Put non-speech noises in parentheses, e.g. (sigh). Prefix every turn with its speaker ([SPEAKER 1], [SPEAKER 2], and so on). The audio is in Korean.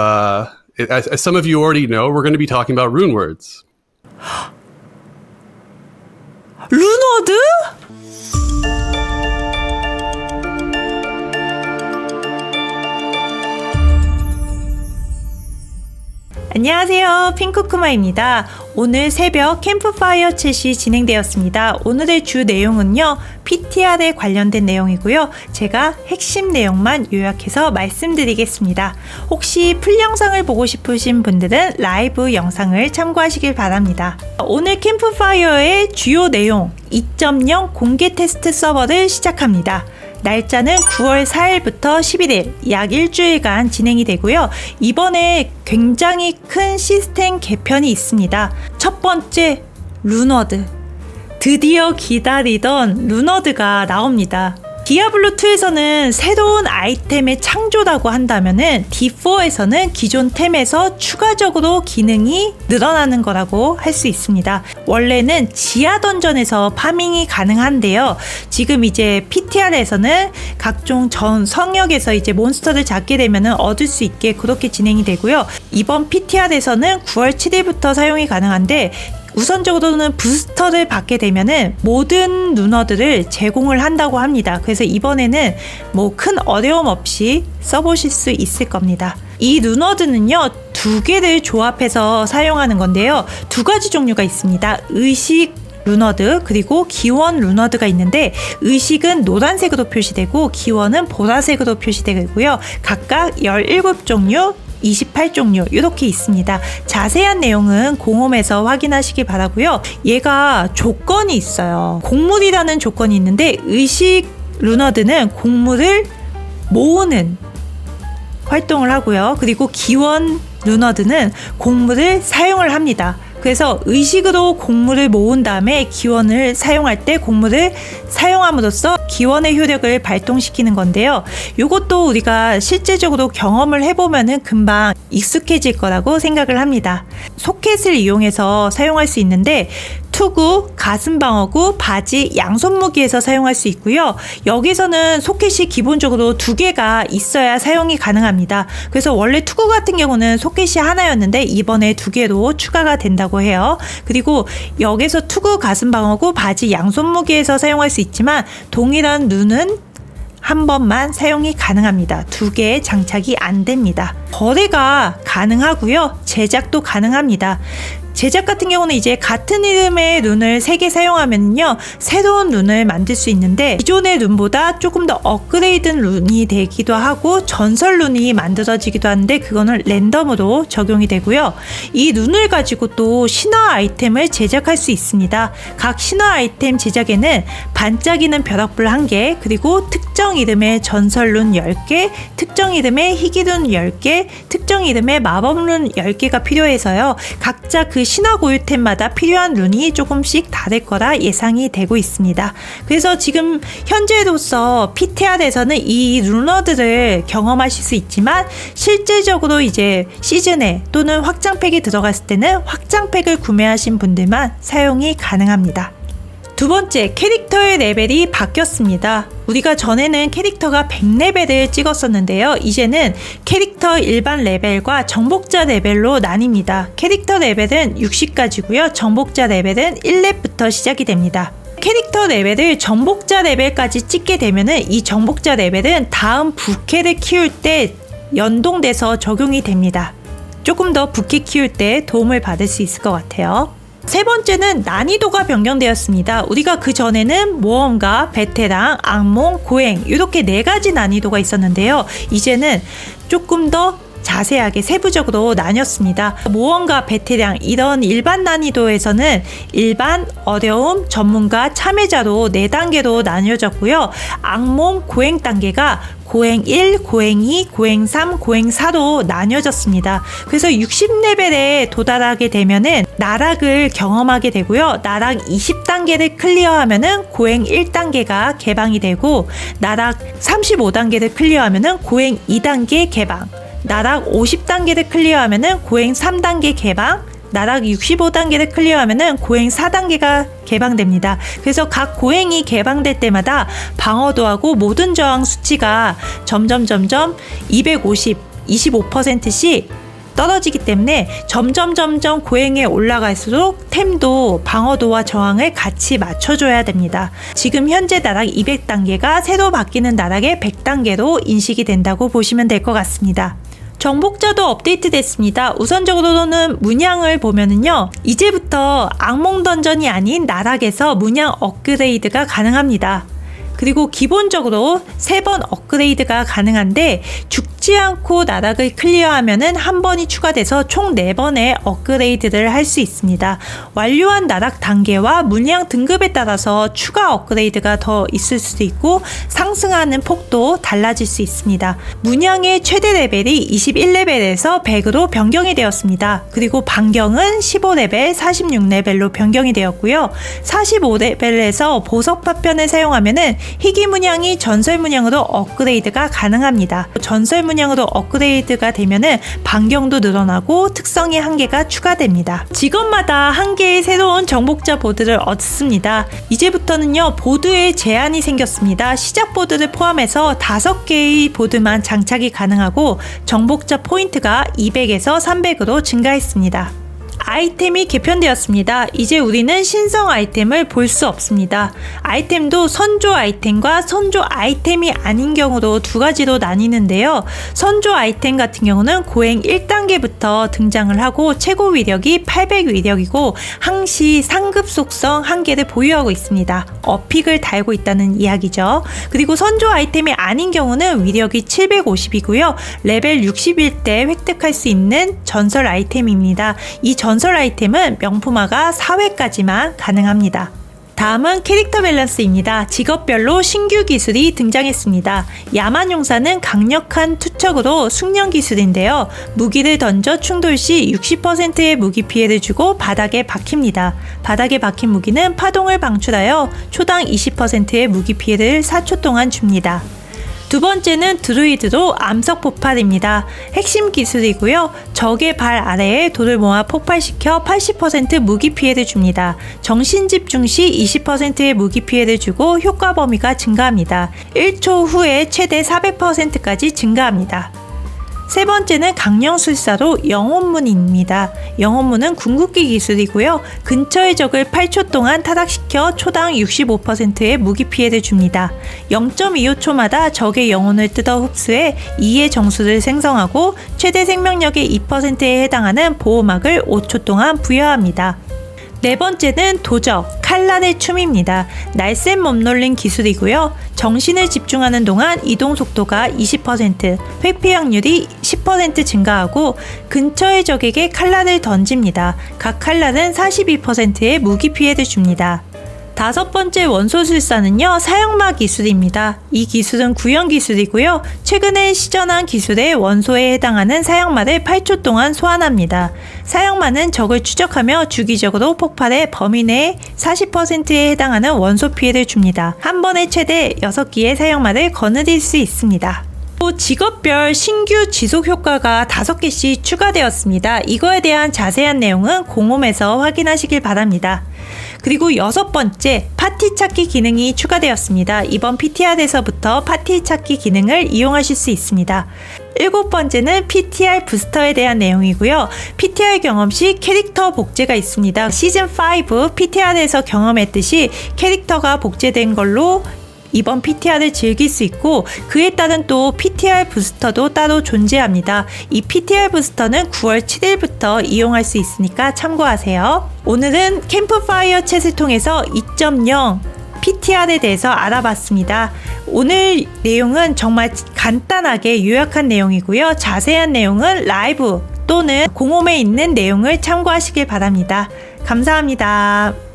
[SPEAKER 1] uh, as, as some of you already know, we're going to be talking about rune words. (gasps)
[SPEAKER 2] 루너 안녕하세요. 핑크쿠마입니다. 오늘 새벽 캠프파이어 챗이 진행되었습니다. 오늘의 주 내용은요, PTR에 관련된 내용이고요. 제가 핵심 내용만 요약해서 말씀드리겠습니다. 혹시 풀 영상을 보고 싶으신 분들은 라이브 영상을 참고하시길 바랍니다. 오늘 캠프파이어의 주요 내용 2.0 공개 테스트 서버를 시작합니다. 날짜는 9월 4일부터 11일, 약 일주일간 진행이 되고요. 이번에 굉장히 큰 시스템 개편이 있습니다. 첫 번째, 루너드. 드디어 기다리던 루너드가 나옵니다. 디아블로2에서는 새로운 아이템의 창조라고 한다면은 D4에서는 기존 템에서 추가적으로 기능이 늘어나는 거라고 할 수 있습니다. 원래는 지하 던전에서 파밍이 가능한데요. 지금 이제 PTR에서는 각종 전 성역에서 이제 몬스터를 잡게 되면은 얻을 수 있게 그렇게 진행이 되고요. 이번 PTR에서는 9월 7일부터 사용이 가능한데 우선적으로는 부스터를 받게 되면은 모든 루너들을 제공을 한다고 합니다. 그래서 이번에는 뭐 큰 어려움 없이 써보실 수 있을 겁니다. 이 루너드는요, 두 개를 조합해서 사용하는 건데요. 두 가지 종류가 있습니다. 의식 루너드 그리고 기원 루너드가 있는데 의식은 노란색으로 표시되고 기원은 보라색으로 표시되고요. 각각 17종류 28종류 이렇게 있습니다. 자세한 내용은 공홈에서 확인하시기 바라고요. 얘가 조건이 있어요. 곡물이라는 조건이 있는데 의식 루너드는 곡물을 모으는 활동을 하고요. 그리고 기원 루너드는 곡물을 사용을 합니다. 그래서 의식으로 곡물을 모은 다음에 기원을 사용할 때 곡물을 사용함으로써 기원의 효력을 발동시키는 건데요. 이것도 우리가 실제적으로 경험을 해보면은 금방 익숙해질 거라고 생각을 합니다. 소켓을 이용해서 사용할 수 있는데 투구, 가슴 방어구, 바지, 양손 무기에서 사용할 수 있고요. 여기서는 소켓이 기본적으로 두 개가 있어야 사용이 가능합니다. 그래서 원래 투구 같은 경우는 소켓이 하나였는데 이번에 두 개로 추가가 된다고 해요. 그리고 여기서 투구, 가슴 방어구, 바지, 양손 무기에서 사용할 수 있지만 동일한 눈은 한 번만 사용이 가능합니다. 두 개의 장착이 안 됩니다. 거래가 가능하고요. 제작도 가능합니다. 제작 같은 경우는 이제 같은 이름의 룬을 3개 사용하면요. 새로운 룬을 만들 수 있는데 기존의 룬보다 조금 더 업그레이드된 룬이 되기도 하고 전설 룬이 만들어지기도 하는데 그거는 랜덤으로 적용이 되고요. 이 룬을 가지고 또 신화 아이템을 제작할 수 있습니다. 각 신화 아이템 제작에는 반짝이는 벼락불 1개 그리고 특정 이름의 전설 룬 10개 특정 이름의 희귀 룬 10개 특정 이름의 마법 룬 10개가 필요해서요. 각자 그 신화 고유템마다 필요한 룬이 조금씩 다를 거라 예상이 되고 있습니다. 그래서 지금 현재로서 PTR에서는 이 루너들을 경험하실 수 있지만 실제적으로 이제 시즌에 또는 확장팩에 들어갔을 때는 확장팩을 구매하신 분들만 사용이 가능합니다. 두 번째, 캐릭터의 레벨이 바뀌었습니다. 우리가 전에는 캐릭터가 100레벨을 찍었었는데요. 이제는 캐릭터 일반 레벨과 정복자 레벨로 나뉩니다. 캐릭터 레벨은 60까지고요. 정복자 레벨은 1렙부터 시작이 됩니다. 캐릭터 레벨을 정복자 레벨까지 찍게 되면은 이 정복자 레벨은 다음 부캐를 키울 때 연동돼서 적용이 됩니다. 조금 더 부캐 키울 때 도움을 받을 수 있을 것 같아요. 세 번째는 난이도가 변경되었습니다. 우리가 그 전에는 모험가, 베테랑, 악몽, 고행 이렇게 네 가지 난이도가 있었는데요. 이제는 조금 더 자세하게 세부적으로 나뉘었습니다. 모험가, 베테랑 이런 일반 난이도에서는 일반, 어려움, 전문가, 참여자로 4단계로 나뉘어졌고요. 악몽, 고행 단계가 고행 1, 고행 2, 고행 3, 고행 4로 나뉘어졌습니다. 그래서 60레벨에 도달하게 되면은 나락을 경험하게 되고요. 나락 20단계를 클리어하면은 고행 1단계가 개방이 되고 나락 35단계를 클리어하면은 고행 2단계 개방. 나락 50단계를 클리어하면은 고행 3단계 개방, 나락 65단계를 클리어하면은 고행 4단계가 개방됩니다. 그래서 각 고행이 개방될 때마다 방어도하고 모든 저항 수치가 점점 점점 250, 25%씩 떨어지기 때문에 점점 점점 고행에 올라갈수록 템도 방어도와 저항을 같이 맞춰줘야 됩니다. 지금 현재 나락 200단계가 새로 바뀌는 나락의 100단계로 인식이 된다고 보시면 될 것 같습니다. 정복자도 업데이트 됐습니다. 우선적으로는 문양을 보면은요, 이제부터 악몽 던전이 아닌 나락에서 문양 업그레이드가 가능합니다. 그리고 기본적으로 세 번 업그레이드가 가능한데 죽지 않고 나락을 클리어하면은 한 번이 추가돼서 총 네 번의 업그레이드를 할 수 있습니다. 완료한 나락 단계와 문양 등급에 따라서 추가 업그레이드가 더 있을 수도 있고 상승하는 폭도 달라질 수 있습니다. 문양의 최대 레벨이 21레벨에서 100으로 변경이 되었습니다. 그리고 반경은 15레벨, 46레벨로 변경이 되었고요. 45레벨에서 보석 파편을 사용하면은 희귀 문양이 전설 문양으로 업그레이드가 가능합니다. 전설 문양으로 업그레이드가 되면은 반경도 늘어나고 특성이 한 개가 추가됩니다. 직업마다 한 개의 새로운 정복자 보드를 얻습니다. 이제부터는요 보드에 제한이 생겼습니다. 시작 보드를 포함해서 다섯 개의 보드만 장착이 가능하고 정복자 포인트가 200에서 300으로 증가했습니다. 아이템이 개편되었습니다. 이제 우리는 신성 아이템을 볼 수 없습니다. 아이템도 선조 아이템과 선조 아이템이 아닌 경우로 두 가지로 나뉘는데요. 선조 아이템 같은 경우는 고행 1단계부터 등장을 하고 최고 위력이 800 위력이고 항시 상급 속성 한 개를 보유하고 있습니다. 어픽을 달고 있다는 이야기죠. 그리고 선조 아이템이 아닌 경우는 위력이 750이고요. 레벨 60일 때 획득할 수 있는 전설 아이템입니다. 이전 설 아이템은 명품화가 4회까지만 가능합니다. 다음은 캐릭터 밸런스입니다. 직업별로 신규 기술이 등장했습니다. 야만 용사는 강력한 투척으로 숙련 기술인데요. 무기를 던져 충돌 시 60%의 무기 피해를 주고 바닥에 박힙니다. 바닥에 박힌 무기는 파동을 방출하여 초당 20%의 무기 피해를 4초 동안 줍니다. 두 번째는 드루이드로 암석 폭발입니다. 핵심 기술이고요. 적의 발 아래에 돌을 모아 폭발시켜 80% 무기 피해를 줍니다. 정신 집중 시 20%의 무기 피해를 주고 효과 범위가 증가합니다. 1초 후에 최대 400%까지 증가합니다. 세 번째는 강령술사로 영혼문입니다. 영혼문은 궁극기 기술이고요. 근처의 적을 8초 동안 타락시켜 초당 65%의 무기 피해를 줍니다. 0.25초마다 적의 영혼을 뜯어 흡수해 2의 정수를 생성하고 최대 생명력의 2%에 해당하는 보호막을 5초 동안 부여합니다. 네 번째는 도적, 칼날의 춤입니다. 날쌘 몸놀림 기술이고요. 정신을 집중하는 동안 이동 속도가 20%, 회피 확률이 10% 증가하고 근처의 적에게 칼날을 던집니다. 각 칼날은 42%의 무기 피해를 줍니다. 다섯 번째 원소술사는요, 사형마 기술입니다. 이 기술은 구형 기술이고요. 최근에 시전한 기술의 원소에 해당하는 사형마를 8초 동안 소환합니다. 사형마는 적을 추적하며 주기적으로 폭발해 내 40%에 해당하는 원소 피해를 줍니다. 한 번에 최대 6기의 사형마를 거느릴 수 있습니다. 또 직업별 신규 지속 효과가 5개씩 추가되었습니다. 이거에 대한 자세한 내용은 공홈에서 확인하시길 바랍니다. 그리고 여섯 번째 파티 찾기 기능이 추가되었습니다. 이번 PTR에서부터 파티 찾기 기능을 이용하실 수 있습니다. 일곱 번째는 PTR 부스터에 대한 내용이고요. PTR 경험 시 캐릭터 복제가 있습니다. 시즌 5 PTR에서 경험했듯이 캐릭터가 복제된 걸로 이번 PTR을 즐길 수 있고 그에 따른 또 PTR 부스터도 따로 존재합니다. 이 PTR 부스터는 9월 7일부터 이용할 수 있으니까 참고하세요. 오늘은 캠프파이어 챗을 통해서 2.0 PTR에 대해서 알아봤습니다. 오늘 내용은 정말 간단하게 요약한 내용이고요. 자세한 내용은 라이브 또는 공홈에 있는 내용을 참고하시길 바랍니다. 감사합니다.